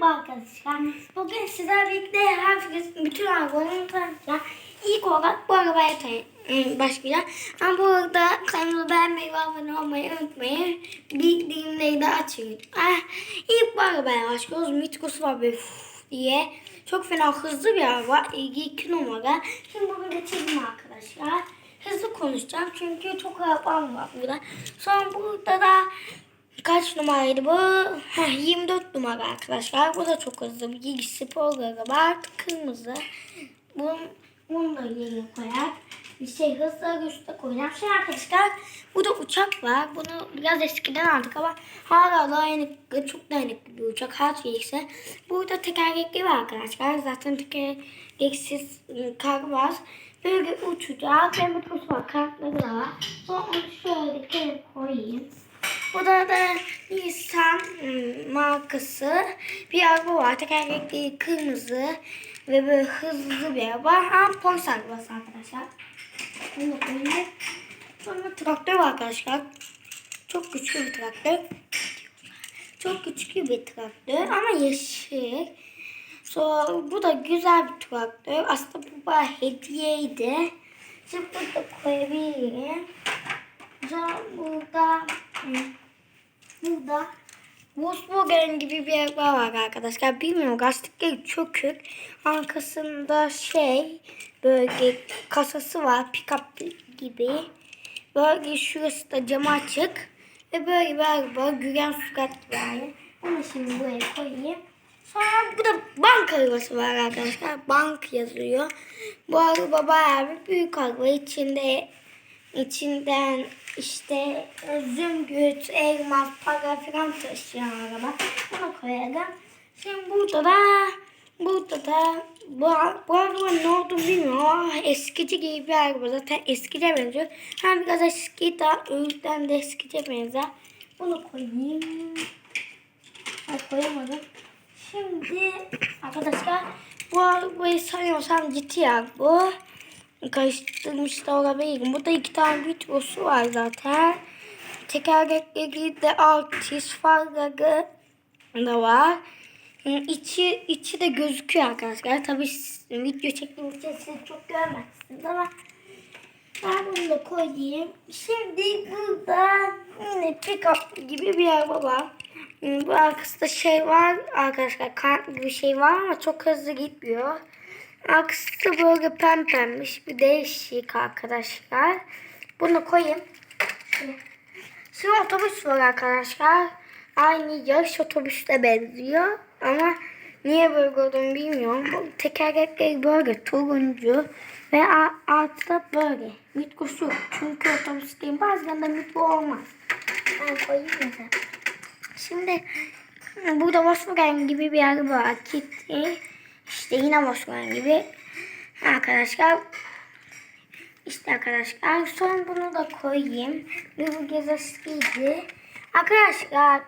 Merhaba arkadaşlar. Bugün sizlerle birlikte herkes bütün arabalarını tanıtacağım. İlk olarak bu arabaya başlayacağım. Ama bu arada kanalımı beğenmeyi ve abone olmayı unutmayın. Bildirimleri de açın. Ah, ilk bu arabaya başlıyoruz. Mitros var böyle diye. Çok fena hızlı bir araba. İlgi iki numara. Şimdi bunu geçelim arkadaşlar. Hızlı konuşacağım çünkü çok arabam var burada. Sonra burada da Kaç numaraydı bu? Heh, 24 numara arkadaşlar. Bu da çok hızlı. Bir spor araba. Kırmızı. Bunu, bunu da yerine koyar. Bir şey hızlı üstte koyacağım. Şimdi arkadaşlar burada uçak var. Bunu biraz eskiden aldık ama hala dayanıklı, çok dayanıklı bir uçak. Her şey ise. Burada tekerlekli var arkadaşlar. Zaten tekerleksiz ıı, kar var. Böyle uçacak. Ve mutlusu var. Kartları da var. Sonra onu şöyle koyayım. Burada da Nissan ım, markası bir araba var. Tekerlekli kırmızı ve böyle hızlı bir araba. Ha, polis arabası arkadaşlar. Bunu da koyayım. Sonra traktör var arkadaşlar. Çok güçlü bir traktör. Çok güçlü bir traktör ama yeşil. Sonra bu da güzel bir traktör. Aslında bu bana hediyeydi. Şimdi burada koyabilirim. Sonra burada hmm, burada Volkswagen gibi bir araba var arkadaşlar. Bilmiyorum lastikleri çökük. Arkasında şey böyle kasası var. Pick-up gibi. Böyle şurası da camı açık. Ve böyle bir araba. Gülen surat yani. Onu şimdi buraya koyayım. Sonra burada bank arabası var arkadaşlar. Bank yazıyor. Bu araba bayağı bir büyük araba. İçinde içinden işte züngüt, elmas, para falan taşıyan araba. Bunu koyalım. Şimdi burada da burada da bu, bu araba ne olduğunu bilmiyorum ama eskici gibi bir araba. Zaten eskice benziyor. Hem biraz eski daha öğütten de eskice benzer. Bunu koyayım. Ay koyamadım. Şimdi arkadaşlar bu arabayı sanıyorsam GTR bu. Karıştırmış da olabilirim. Burada iki tane videosu var zaten. Tekerlekleri de artist farları da var. İçi, içi de gözüküyor arkadaşlar. Tabii video çektiğim için siz çok görmezsiniz ama ben bunu da koyayım. Şimdi burada yine pick-up gibi bir araba var. Bu arkasında şey var arkadaşlar. Kart gibi şey var ama çok hızlı gitmiyor. Arkası da böyle pembemiş bir değişik arkadaşlar. Bunu koyayım. Şimdi otobüs var arkadaşlar. Aynı yarış otobüsüne benziyor. Ama niye böyle olduğunu bilmiyorum. Bu tekerlekleri böyle turuncu ve altta böyle. Mitkosu yok. Çünkü otobüs değil. Bazen de mitko olmaz. Ben koyayım mesela. Şimdi burada Volkswagen gibi bir araba var. Kitty. İşte yine Volkswagen gibi. Arkadaşlar işte arkadaşlar son bunu da koyayım. Bir bu gez eskiydi. Arkadaşlar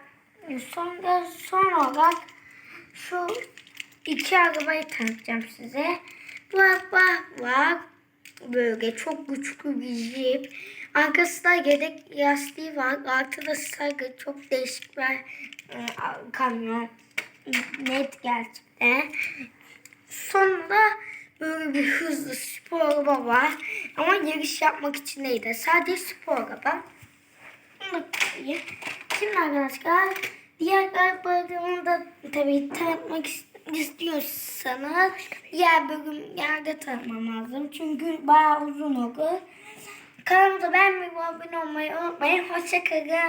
son, son olarak şu iki arabayı tanıtacağım size. Bu araba var. Böyle çok güçlü bir jip. Arkasında yedek lastiği var. Arkada sargı çok değişik bir e, kamyon. Net gerçekten. Sonra böyle bir hızlı spor araba var. Ama yarış yapmak için değil de sadece spor araba. Şimdi arkadaşlar diğer arabalarımı da tabii tanıtmak ist- istiyorsanız diğer bölümlerde tanıtmam lazım. Çünkü bayağı uzun olur. Kanalımıza beğenmeyi ve abone olmayı unutmayın. Hoşçakalın.